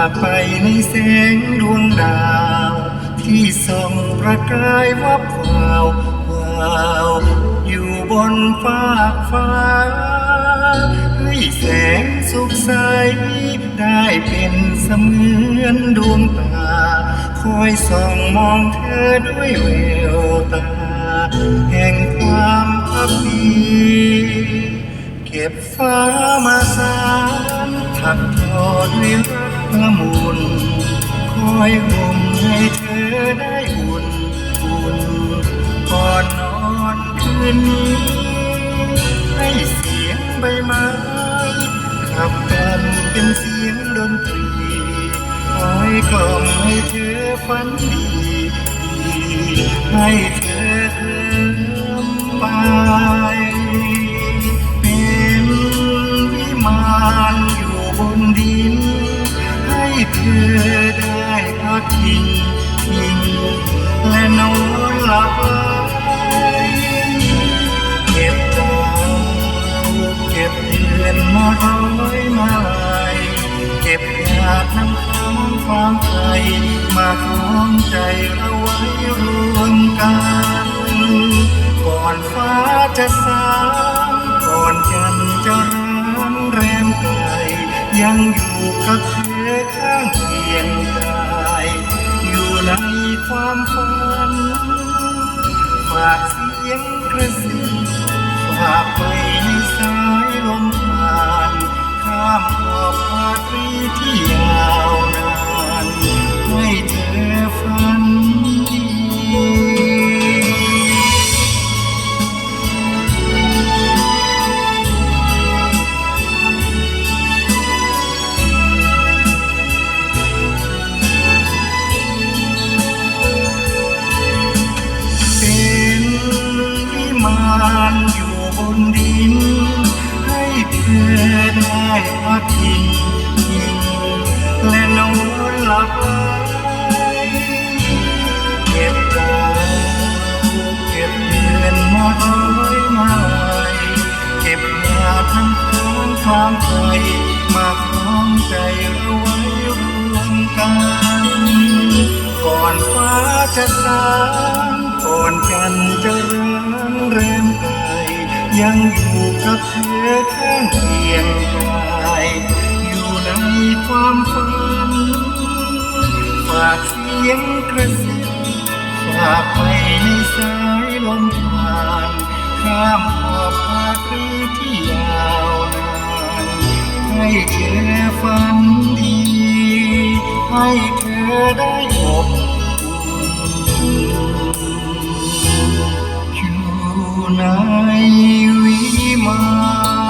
ากไปในแสงดวงดาว ที่ส่องประกายวับวาววาวอยู่บนฟากฟ้า ให้แสงสุขใส ได้เป็นเสมือนดวงตา คอยส่องมองเธอด้วยแววตา แห่งความพักดีเก็บฟ้ามาสานถักทอด้วยรัก ละมุนคอยห่มให้เธอได้อุ่นอุ่นก่อนนอนคืนนี้ ให้เสียงใบไม้ขับกันเป็นเสียงดนตรีคอยกล่อมให้เธอฝันดี ให้เธอเคลิ้ เธอได้พักพิงพิงและนอนหลับไหลเก็บดาวเก็บเดือนมาร้อยมาลัยเก็บหยาดน้ำค้างความใจมาคล้องใจเราไว้รวมกัน ก่อนฟ้าจะสางก่อนจันทร์จะร้างแรมไกลยังอยู่กับเธอ ความฝันฝากเสียงกระซิบานอยู่บนดิน ให้เธอได้พักพิงพิงและนอนหลับไหลเก็บดาวเก็บเดือนมาร้อยมาลัยเก็บหยาดน้ำค้างความใจมาคล้องใจเราไว้รวมกัน ก่อนฟ้าจะสางก่ อนจันทร์จะร้างแรมไกลยังอยู่กับเธอข้างเคียงกายอยู่ในความฝันฝากเสียงกระซิบฝากไปในสายลมผ่านข้ามขอบฟ้าตรีที่ยาวนานให้เธอฝันดี ให้เธอได้อบ ในวิมาน